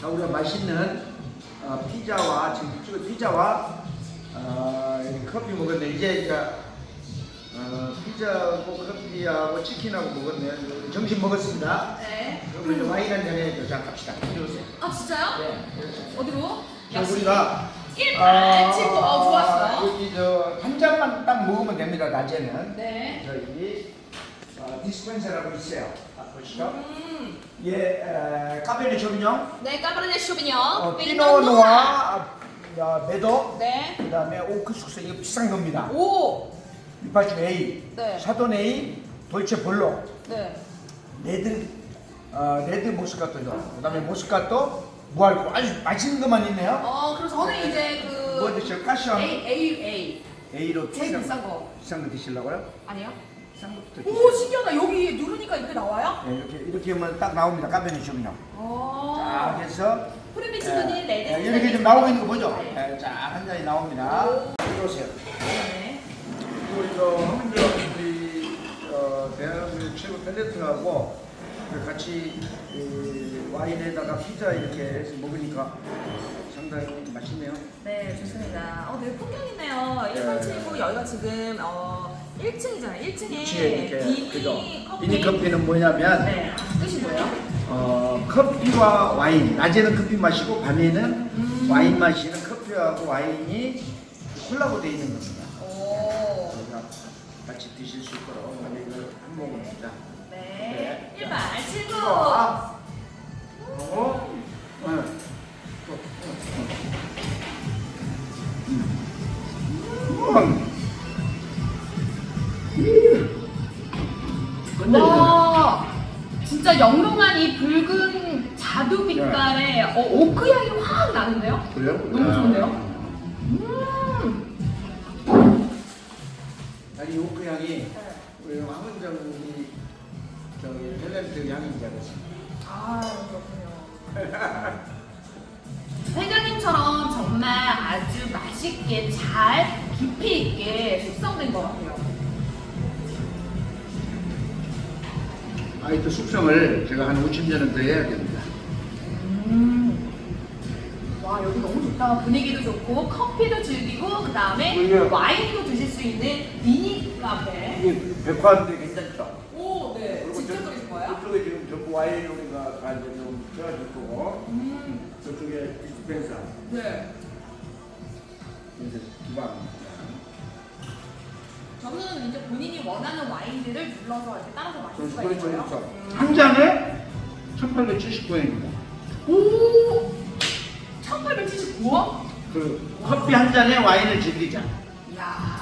자, 우리가 맛있는 어, 피자와 지금 찍은 피자와 어, 커피 먹었는데 이제 이제 어, 피자하고 커피하고 치킨하고 먹었네요. 점심 먹었습니다. 네. 그럼 이제 와인 한 잔에 도착합시다. 이러세요. 아 진짜요? 네. 어디로? 자, 우리가 1판 7도 어, 좋았어요. 여기 저한 잔만 딱 먹으면 됩니다. 낮에는 네. 저기 어, 디스펜서라고 있어요. 아, 보시죠. 음. 예, 에, 카베르 쇼비뇽, 네, 까브르네 쇼비뇽. 어, 피노 노아. 아, 메도, 네. 그다음에 오크숙소 이거 비싼 겁니다. 오. 이파주 A, 네. 샤도네이, 돌체 볼로, 네. 레드, 어, 레드 모스카토죠. 그다음에 모스카토, 무알코 아주 맛있는 것만 있네요. 어, 그럼 저는 이제 뭐그 드실 까시오? A A A A로 제일 비싼, 거 비싼 거 드시려고요? 아니에요? 오. 신기하다. 여기 누르니까 이렇게 나와요? 네, 이렇게 이렇게 하면 딱 나옵니다. 카베르 쇼비뇽. 어. 자, 그래서 프리미치드니 예, 레드. 예, 이렇게 좀 나오고 있는 거 보죠? 네. 예, 자, 한 잔이 나옵니다. 오. 들어오세요. 네. 저 황민정 우리 어, 대한민국 최고 탤런트하고 같이 이 와인에다가 피자 이렇게 해서 먹으니까 상당히 맛있네요. 네, 좋습니다. 어, 되게 풍경 있네요. 1번7고 여기가 지금 어 1층이잖아요. 1층에 그치, 이렇게 비니 그죠? 커피. 비니 커피는 뭐냐면 네. 뜻이 뭐예요? 어, 커피와 와인 낮에는 커피 마시고 밤에는 음. 와인 마시는 커피하고 와인이 콜라보 되어 있는 겁니다. 오. 같이 드실 수 있도록 이걸 한 모금입니다. 네. 네. 1번 7고. 아, 어, 어, 와. 진짜 영롱한 이 붉은 자두 빛깔의 어, 오크 향이 확 나는데요? 그래요? 너무 좋은데요? 음. 아니 오크 향이 우리 황은정이 저기 탤런트 향인 줄 알았어요. 아, 그렇군요. 회장님처럼 정말 아주 맛있게 잘 깊이 있게 숙성된 것 같아요. 또 숙성을 제가 한 5천 년은 더 해야 됩니다. 음. 와 여기 너무 좋다. 분위기도 좋고 커피도 즐기고 그 다음에. 와인도 드실 수 있는 미니 카페. 이게 백화인데 괜찮죠? 오, 네. 직접 저- 끓이신 거예요? 이쪽에 지금 전부 와인 우리가 다 이제 좀 채워줄 거고 음. 저쪽에 디스펜서 네. 이제 주방. 저는 이제 본인이 원하는 와인들을 눌러서 이렇게 따라서 마실 수가 그렇죠, 있어요. 그렇죠. 음. 한 잔에 1,879원입니다. 오. 1879원? 그 커피 한 잔에 와인을 즐기자. 이야.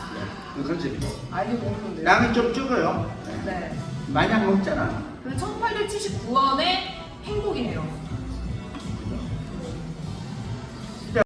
그 컨셉이죠. 아이디어 너무 좋은데요? 양이 좀 적어요. 네. 마냥 먹잖아. 그 1879원의 행복이네요.